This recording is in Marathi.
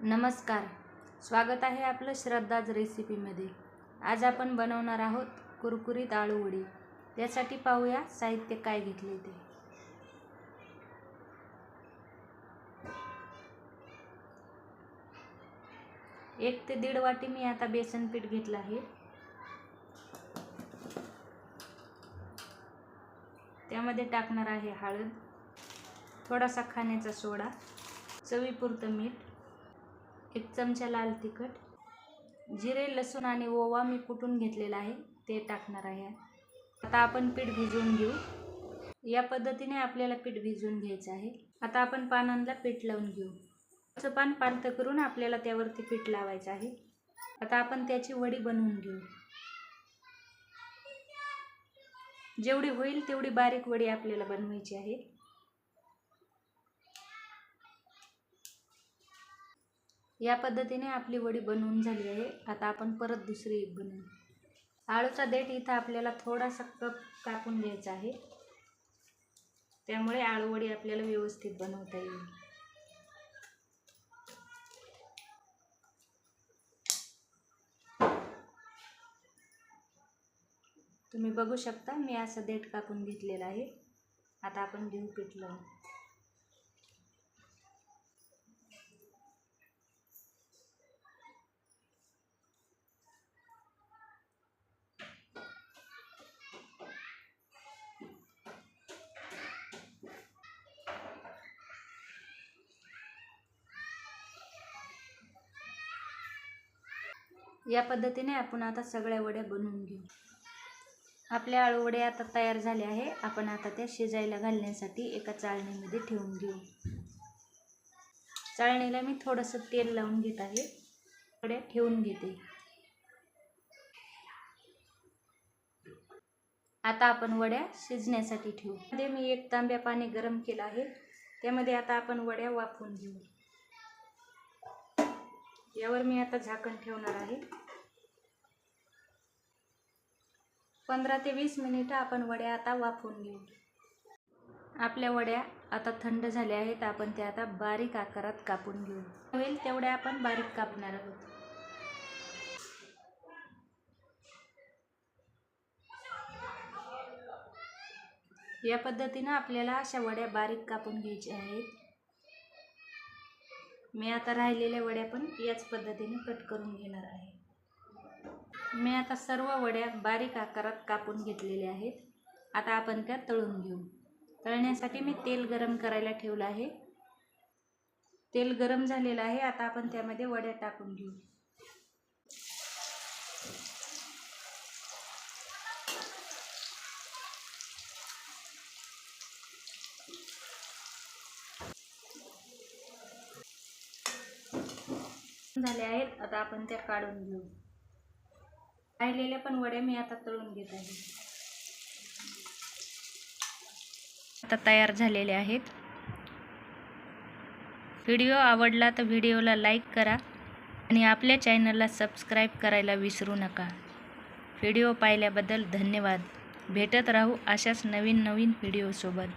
नमस्कार. स्वागत आहे आपलं श्रद्धाज रेसिपीमध्ये. आज आपण बनवणार आहोत कुरकुरीत आळू वडी त्यासाठी पाहूया साहित्य काय घेतले ते. एक ते दीड वाटी मी आता बेसन पीठ घेतलं आहे. त्यामध्ये टाकणार आहे हळद. थोडासा खाण्याचा सोडा. चवीपुरतं मीठ. एक चमचा लाल तिखट जिरे लसूण आणि ओवा मी कुटून घेतलेला आहे ते टाकणार आहे. आता आपण पीठ भिजवून घेऊ. या पद्धतीने आपल्याला पीठ भिजवून घ्यायचं आहे. आता आपण पानांना पीठ लावून घेऊ. असं पान पालतं करून आपल्याला त्यावरती पीठ लावायचं आहे. आता आपण त्याची वडी बनवून घेऊ. जेवढी होईल तेवढी बारीक वडी आपल्याला बनवायची आहे. या पद्धतीने आपली वडी बनवून झाली आहे. आता आपण परत दुसरी एक बनवू. आळूचा देठ इथं आपल्याला थोडासा कप कापून घ्यायचा आहे. त्यामुळे आळूवडी आपल्याला व्यवस्थित बनवता येईल. तुम्ही बघू शकता मी असं देठ कापून घेतलेलं आहे. आता आपण घेऊ पिठलं. या पद्धतीने आपण आता सगळ्या वड्या बनवून घेऊ. आपल्या आळू आता तयार झाल्या आहे. आपण आता त्या शिजायला घालण्यासाठी एका चाळणीमध्ये ठेवून घेऊ. चाळणीला मी थोडंसं तेल लावून घेत आहे. वड्या ठेवून घेते. आता आपण वड्या शिजण्यासाठी ठेवू. मध्ये मी एक तांब्या पाणी गरम केलं आहे. त्यामध्ये आता आपण वड्या वाफवून घेऊ. यावर मी आता झाकण ठेवणार आहे. पंधरा ते वीस मिनिटं आपण वड्या आता वाफवून घेऊ. आपल्या वड्या आता थंड झाल्या आहेत आपण त्या आता बारीक आकारात कापून घेऊ. होईल तेवढ्या आपण बारीक कापणार आहोत. या पद्धतीनं आपल्याला अशा वड्या बारीक कापून घ्यायच्या आहेत. मी आता राहिलेल्या वड्या पण याच पद्धतीने कट करून घेणार आहे. मी आता सर्व वड्या बारीक आकारात कापून घेतलेल्या आहेत. आता आपण त्या तळून घेऊ. तळण्यासाठी मी तेल गरम करायला ठेवलं आहे. तेल गरम झालेलं आहे. आता आपण त्यामध्ये वड्या टाकून घेऊ. झाले आहेत. आता आपण त्या काढून घेऊ. राहिलेल्या पण वड्या मी आता तळून घेत आहे. आता तयार झालेले आहेत. व्हिडिओ आवडला तर व्हिडिओला लाईक करा आणि आपल्या चॅनलला सबस्क्राईब करायला विसरू नका. व्हिडिओ पाहिल्याबद्दल धन्यवाद. भेटत राहू अशाच नवीन नवीन व्हिडिओसोबत.